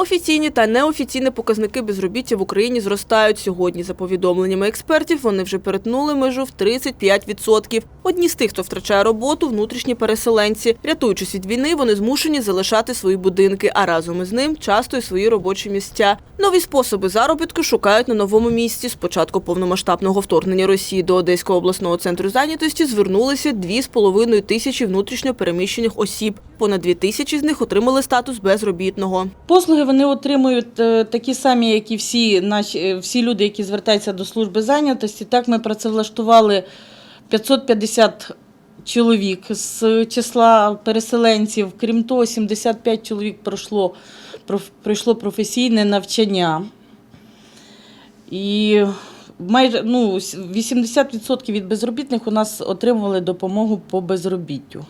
Офіційні та неофіційні показники безробіття в Україні зростають. Сьогодні, за повідомленнями експертів, вони вже перетнули межу в 35%. Одні з тих, хто втрачає роботу, внутрішні переселенці. Рятуючись від війни, вони змушені залишати свої будинки, а разом із ним часто й свої робочі місця. Нові способи заробітку шукають на новому місці. З початку повномасштабного вторгнення Росії до Одеського обласного центру зайнятості звернулися 2,5 тисячі внутрішньо переміщених осіб. Понад 2 тисячі з них отримали статус безробітного. Послуги вони отримують е, такі самі, як і всі наші е, всі люди, які звертаються до служби зайнятості. Так ми працевлаштували 550 чоловік з числа переселенців. Крім того, 75 чоловік пройшло, пройшло професійне навчання. І майже ну, 80% від безробітних у нас отримували допомогу по безробіттю.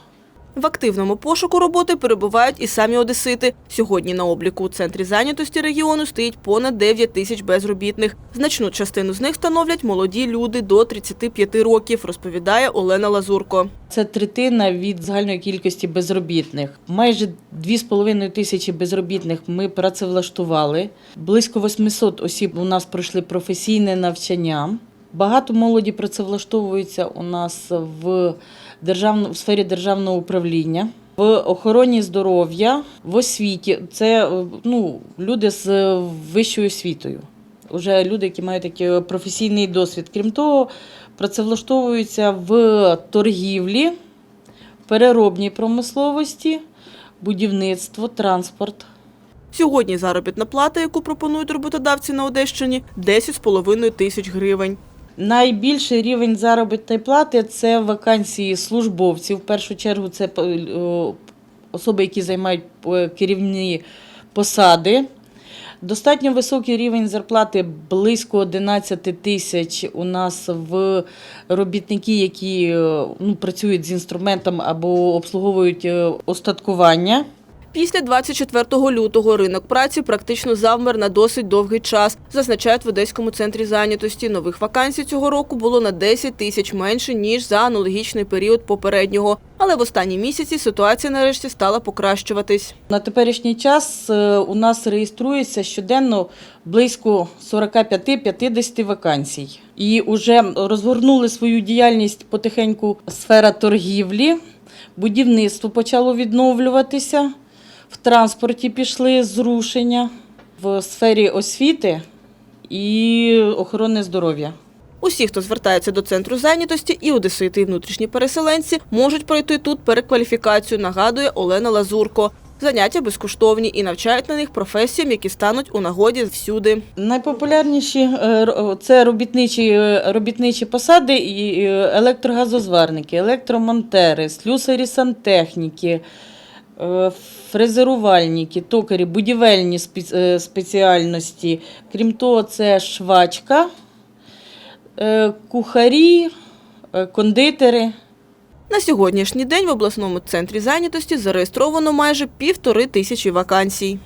В активному пошуку роботи перебувають і самі одесити. Сьогодні на обліку у центрі зайнятості регіону стоїть понад 9 тисяч безробітних. Значну частину з них становлять молоді люди до 35 років, розповідає Олена Лазурко. Це третина від загальної кількості безробітних. Майже 2,5 тисячі безробітних ми працевлаштували. Близько 800 осіб у нас пройшли професійне навчання. Багато молоді працевлаштовується у нас в, в сфері державного управління, в охороні здоров'я, в освіті. Це е, ну, люди з е, вищою освітою. Уже люди, які мають такий професійний досвід. Крім того, працевлаштовуються в торгівлі, переробній промисловості, будівництво, транспорт. Сьогодні заробітна плата, яку пропонують роботодавці на Одещині – 10,5 тисяч гривень. Найбільший рівень заробітної плати це вакансії службовців. В першу чергу це е, особи, які займають е, керівні посади. Достатньо високий рівень зарплати близько 11 тисяч у нас в робітники, які е, ну, працюють з інструментом або обслуговують остаткування. Після 24 лютого ринок праці практично завмер на досить довгий час, зазначають в Одеському центрі зайнятості. Нових вакансій цього року було на 10 тисяч менше, ніж за аналогічний період попереднього. Але в останні місяці ситуація нарешті стала покращуватись. На теперішній час е, у нас реєструється щоденно близько 45-50 вакансій. І вже розгорнули свою діяльність потихеньку сфера торгівлі, будівництво почало відновлюватися, в транспорті пішли зрушення, в сфері освіти і охорони здоров'я. Усі, хто звертається до центру зайнятості, і одесити, і внутрішні переселенці, можуть пройти тут перекваліфікацію, нагадує Олена Лазурко. Заняття безкоштовні і навчають на них професіям, які стануть у нагоді всюди. Найпопулярніші е, це робітничі, е, робітничі посади і е, електрогазозварники, електромонтери, слюсарі сантехніки, фрезерувальники, токарі, будівельні е, спеціальності. Крім того, це швачка, е, кухарі, е, кондитери. На сьогоднішній день в обласному центрі зайнятості зареєстровано майже півтори тисячі вакансій.